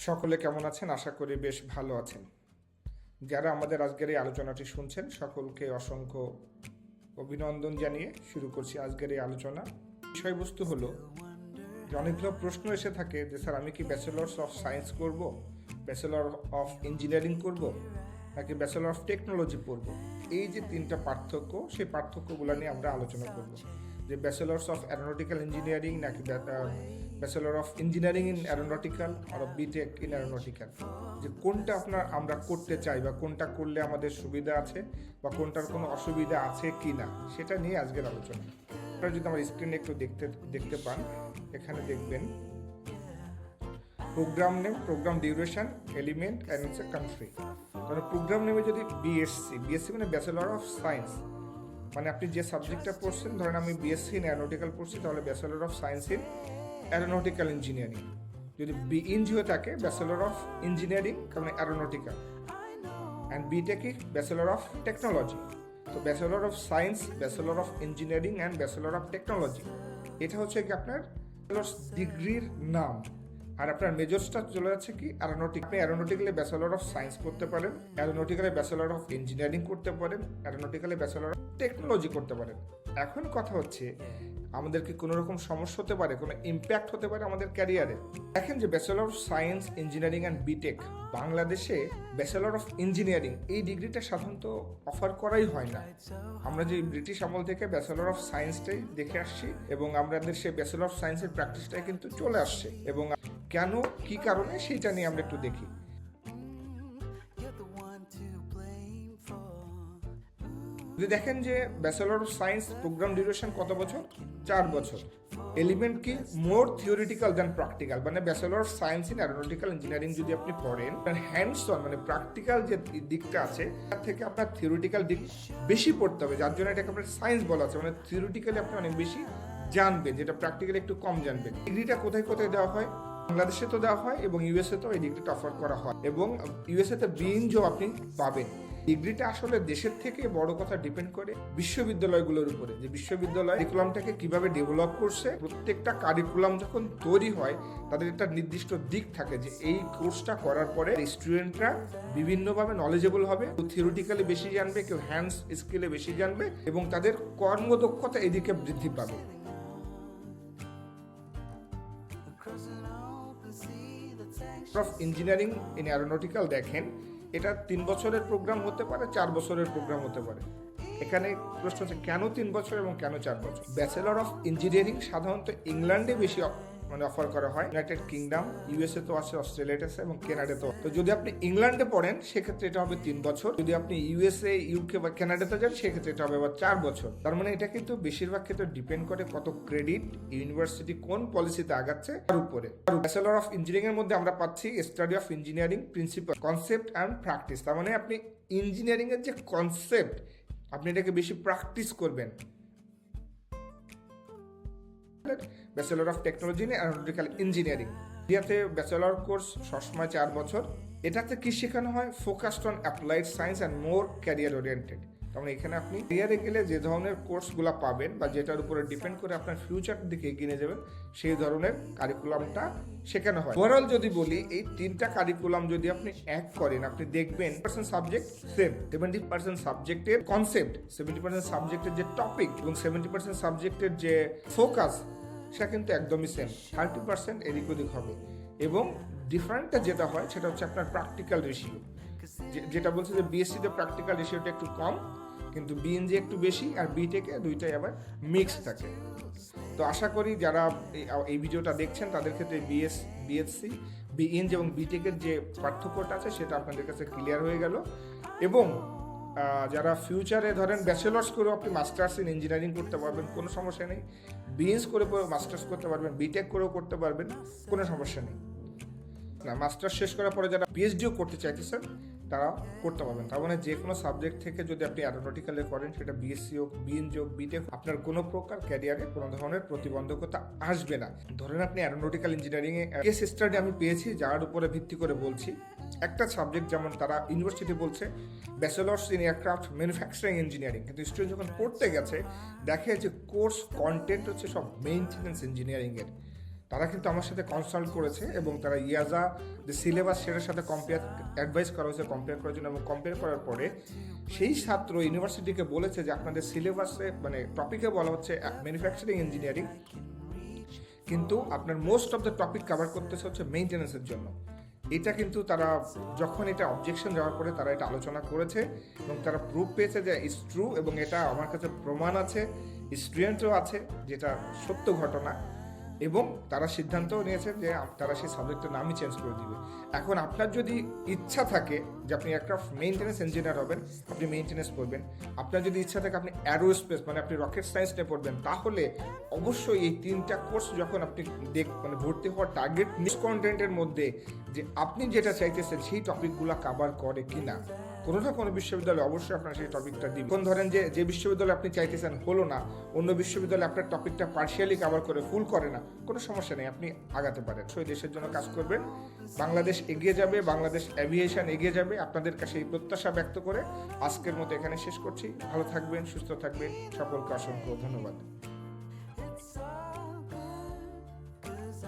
সকলে কেমন আছেন? আশা করি বেশ ভালো আছেন। যারা আমাদের আজকের এই আলোচনাটি শুনছেন, সকলকে অসংখ্য অভিনন্দন জানিয়ে শুরু করছি আজকের এই আলোচনা। বিষয়বস্তু হলো অনেকগুলো প্রশ্ন এসে থাকে যে, স্যার, আমি কি ব্যাচেলর্স অফ সায়েন্স করব? ব্যাচেলর অফ ইঞ্জিনিয়ারিং করব? নাকি ব্যাচেলর অফ টেকনোলজি পড়ব? এই যে তিনটা পার্থক্য, সেই পার্থক্যগুলো নিয়ে আমরা আলোচনা করব। যে ব্যাচেলর্স অফ অ্যারোনটিক্যাল ইঞ্জিনিয়ারিং নাকি bachelor of engineering in aeronautical R B Tech in aeronautical যে কোনটা আপনার আমরা করতে চাই বা কোনটা করলে আমাদের সুবিধা আছে বা কোনটার কোনো অসুবিধা আছে কি না, সেটা নিয়ে আজকের আলোচনা। আপনারা যদি আমার স্ক্রিনে একটু দেখতে দেখতে পান, এখানে দেখবেন। Program name program duration element and হচ্ছে কান্ট্রি কারণ প্রোগ্রাম নেমে যদি বিএসসি বিএসসি মানে ব্যাচেলর অফ সায়েন্স মানে আপনি যে সাবজেক্টটা পড়ছেন, ধরেন আমি বিএসসি ইন অ্যারোনটিক্যাল পড়ছি, তাহলে bachelor of science in aeronautical engineering যদি বি ইঞ্জি থাকে ব্যাচেলর অফ ইঞ্জিনিয়ারিং কারণ aeronautical and B Tech bachelor of technology তো bachelor of science bachelor of engineering and bachelor of technology এটা হচ্ছে কি আপনার ডিগ্রির নাম। আর আপনার মেজরসটা চলে যাচ্ছে কি অ্যারোনটিক আপনি অ্যারোনটিক্যালে ব্যাচেলর অফ সায়েন্স করতে পারেন অ্যারোনটিক্যালে ব্যাচেলর অফ ইঞ্জিনিয়ারিং করতে পারেন অ্যারোনটিক্যালে ব্যাচেলর অফ টেকনোলজি করতে পারেন। এখন কথা হচ্ছে আমাদের কি কোনো রকম সমস্যা হতে পারে, কোনো ইম্প্যাক্ট হতে পারে আমাদের ক্যারিয়ারে দেখেন যে bachelor of science engineering and B Tech বাংলাদেশে ব্যাচেলর অফ ইঞ্জিনিয়ারিং এই ডিগ্রিটা সাধারণত অফার করাই হয় না। আমরা যে ব্রিটিশ আমল থেকে ব্যাচেলর অফ সায়েন্সটাই দেখে আসছি এবং আমাদের সেই ব্যাচেলর অফ সায়েন্সের প্র্যাকটিসটাই কিন্তু চলে আসছে এবং কেন, কি কারণে, সেইটা নিয়ে আমরা একটু দেখি। যদি দেখেন যে bachelor of science program duration কত বছর? চার বছর। এলিমেন্ট কি মোর থিওরিটিক্যাল দেন প্র্যাকটিক্যাল মানে bachelor of science in aeronautical engineering যদি আপনি পড়েন হ্যান্ডস অন মানে প্র্যাকটিক্যাল যে দিকটা আছে, তার থেকে আপনার থিওরিটিক্যাল দিক বেশি পড়তে হবে। যার জন্য এটাকে আপনার সায়েন্স বলা আছে। মানে থিওরিটিক্যালি আপনি অনেক বেশি জানবেন যেটা প্র্যাকটিক্যালি একটু কম জানবেন ডিগ্রিটা কোথায় কোথায় দেওয়া হয়? বাংলাদেশে তো দেওয়া হয় এবং ইউএসএ তো এই ডিগ্রিটা অফার করা হয়। এবং ইউএসএ তে বিএনজিও আপনি পাবেন। ডিগ্রিটা আসলে দেশের থেকে বড় কথা ডিপেন্ড করে বিশ্ববিদ্যালয়গুলোর উপরে। যে বিশ্ববিদ্যালয় কারিকুলামটাকে কীভাবে ডেভেলপ করছে, প্রত্যেকটা কারিকুলাম যখন তৈরি হয়, তাদের একটা নির্দিষ্ট দিক থাকে যে এই কোর্সটা করার পরে স্টুডেন্টরা বিভিন্নভাবে নলেজেবল হবে, কেউ থিওরিটিক্যালি বেশি জানবে, কেউ হ্যান্ডস স্কিলে বেশি জানবে এবং তাদের কর্মদক্ষতা এদিকে বৃদ্ধি পাবে। অফ ইঞ্জিনিয়ারিং ইন অ্যারোনটিক্যাল দেখেন, এটা তিন বছরের প্রোগ্রাম হতে পারে, চার বছরের প্রোগ্রাম হতে পারে। এখানে প্রশ্ন হচ্ছে, কেন তিন বছর এবং কেন চার বছর? ব্যাচেলর অফ ইঞ্জিনিয়ারিং সাধারণত ইংল্যান্ডে বেশি মানে অফার করা হয়। ইউনাইটেড কিংডম ইউএসএ তো আছে অস্ট্রেলিয়াতে আছে এবং কেনাডাতে তো যদি আপনি ইংল্যান্ডে পড়েন, সেক্ষেত্রে এটা হবে তিন বছর। যদি আপনি ইউএসএ ইউকে বা কেনাডাতে যান, সেক্ষেত্রে এটা হবে আবার চার বছর। তার মানে এটা কিন্তু বেশিরভাগ ক্ষেত্রে ডিপেন্ড করে কত ক্রেডিট ইউনিভার্সিটি কোন পলিসিতে আগাচ্ছে তার উপরে। ব্যাচেলর অফ ইঞ্জিনিয়ারিং এর মধ্যে আমরা পাচ্ছি study of engineering principal concept and practice তার মানে আপনি ইঞ্জিনিয়ারিং এর যে কনসেপ্ট আপনি এটাকে বেশি প্র্যাকটিস করবেন। Bachelor of technology in aeronautical engineering ইন্ডিয়াতে ব্যাচেলর কোর্স সবসময় চার বছর। এটাতে কি শেখানো হয়? Focused on applied science and more career oriented তার মানে এখানে আপনি ক্যারিয়ারে গেলে যে ধরনের কোর্সগুলো পাবেন বা যেটার উপরে ডিপেন্ড করে আপনার ফিউচার দিকে এগিয়ে যাবেন, সেই ধরনের কারিকুলামটা শেখানো হয়। ওভারঅল যদি বলি, এই তিনটা কারিকুলাম যদি আপনি এক করেন, আপনি দেখবেন percent subject same seventy percent সাবজেক্টের কনসেপ্ট সেভেন্টি পার্সেন্ট সাবজেক্টের যে টপিক এবং সেভেন্টি পার্সেন্ট সাবজেক্টের যে ফোকাস সেটা কিন্তু একদমই সেম থার্টি পার্সেন্ট এদিক ওদিক হবে। এবং ডিফারেন্টটা যেটা হয়, সেটা হচ্ছে আপনার প্র্যাকটিক্যাল রেশিও যেটা বলছে যে বিএসসিতে প্র্যাকটিক্যাল রেশিওটা একটু কম, কিন্তু বিএনজি একটু বেশি আর বিটেকে দুইটাই আবার মিক্স থাকে। তো আশা করি যারা এই- ভিডিওটা দেখছেন, তাদের ক্ষেত্রে বিএস বিএসসি বিএনজি এবং বিটেকের যে পার্থক্যটা আছে, সেটা আপনাদের কাছে ক্লিয়ার হয়ে গেল। এবং যারা ফিউচারে ধরেন ব্যাচেলার্স করেও আপনি মাস্টার্স ইন ইঞ্জিনিয়ারিং করতে পারবেন, কোনো সমস্যা নেই। বিএস করে মাস্টার্স করতে পারবেন বিটেক করেও করতে পারবেন, কোনো সমস্যা নেই। না মাস্টার্স শেষ করার পরে যারা পিএইচডিও করতে চাইতেছেন তারা করতে পারবেন। তার মানে যে কোনো সাবজেক্ট থেকে যদি আপনি অ্যারোনটিক্যালে করেন, সেটা বিএসসি হোক বিএনজি হোক বিটেক আপনার কোনো প্রকার ক্যারিয়ারে কোনো ধরনের প্রতিবন্ধকতা আসবে না। ধরেন আপনি অ্যারোনটিক্যাল ইঞ্জিনিয়ারিংয়ে কেস স্টাডি আমি পেয়েছি, যার উপরে ভিত্তি করে বলছি। একটা সাবজেক্ট যেমন তারা ইউনিভার্সিটি বলছে bachelors in aircraft manufacturing engineering কিন্তু স্টুডেন্ট যখন পড়তে গেছে, দেখে যে কোর্স কন্টেন্ট হচ্ছে সব মেইনটেনেন্স ইঞ্জিনিয়ারিংয়ের তারা কিন্তু আমার সাথে কনসাল্ট করেছে এবং তারা ইয়াজা যে সিলেবাস সেটার সাথে কম্পেয়ার অ্যাডভাইস করা হয়েছে কম্পেয়ার করার জন্য এবং কম্পেয়ার করার পরে সেই ছাত্র ইউনিভার্সিটিকে বলেছে যে আপনাদের সিলেবাসে মানে টপিকে বলা হচ্ছে ম্যানুফ্যাকচারিং ইঞ্জিনিয়ারিং কিন্তু আপনার most of the topic cover করতেছে হচ্ছে মেইনটেন্যান্সের জন্য। এটা কিন্তু তারা যখন এটা অবজেকশন যাওয়ার পরে তারা এটা আলোচনা করেছে এবং তারা প্রুফ পেয়েছে যে ইস ট্রু এবং এটা আমার কাছে প্রমাণ আছে স্টুডেন্টও আছে, যেটা সত্য ঘটনা। এবং তারা সিদ্ধান্ত নিয়েছে যে তারা সেই সাবজেক্টের নামই চেঞ্জ করে দিবে। এখন আপনার যদি ইচ্ছা থাকে যে আপনি একটা মেইনটেন্যান্স ইঞ্জিনিয়ার হবেন, আপনি মেইনটেন্যান্স করবেন। আপনার যদি ইচ্ছা থাকে আপনি অ্যারোস্পেস মানে আপনি রকেট সায়েন্স নিয়ে পড়বেন, তাহলে অবশ্যই এই তিনটা কোর্স যখন আপনি দেখ মানে ভর্তি হওয়ার টার্গেট নিউজ কন্টেন্টের মধ্যে যে আপনি যেটা চাইতেছেন সেই টপিকগুলো কাভার করে কিনা। কোনো না কোনো বিশ্ববিদ্যালয়ে অবশ্যই আপনার সেই টপিকটা দিবে কোন ধরেন যে যে বিশ্ববিদ্যালয়ে আপনি চাইতেছেন হলো না, অন্য বিশ্ববিদ্যালয়ে আপনার টপিকটা পার্শিয়ালি কভার করে ফুল করে না, কোনো সমস্যা নেই, আপনি আগাতে পারেন। সেই দেশের জন্য কাজ করবেন, বাংলাদেশ এগিয়ে যাবে, বাংলাদেশ অ্যাভিয়েশন এগিয়ে যাবে আপনাদের কাছে এই প্রত্যাশা ব্যক্ত করে আজকের মতো এখানে শেষ করছি। ভালো থাকবেন, সুস্থ থাকবেন, সকলকে অসংখ্য ধন্যবাদ।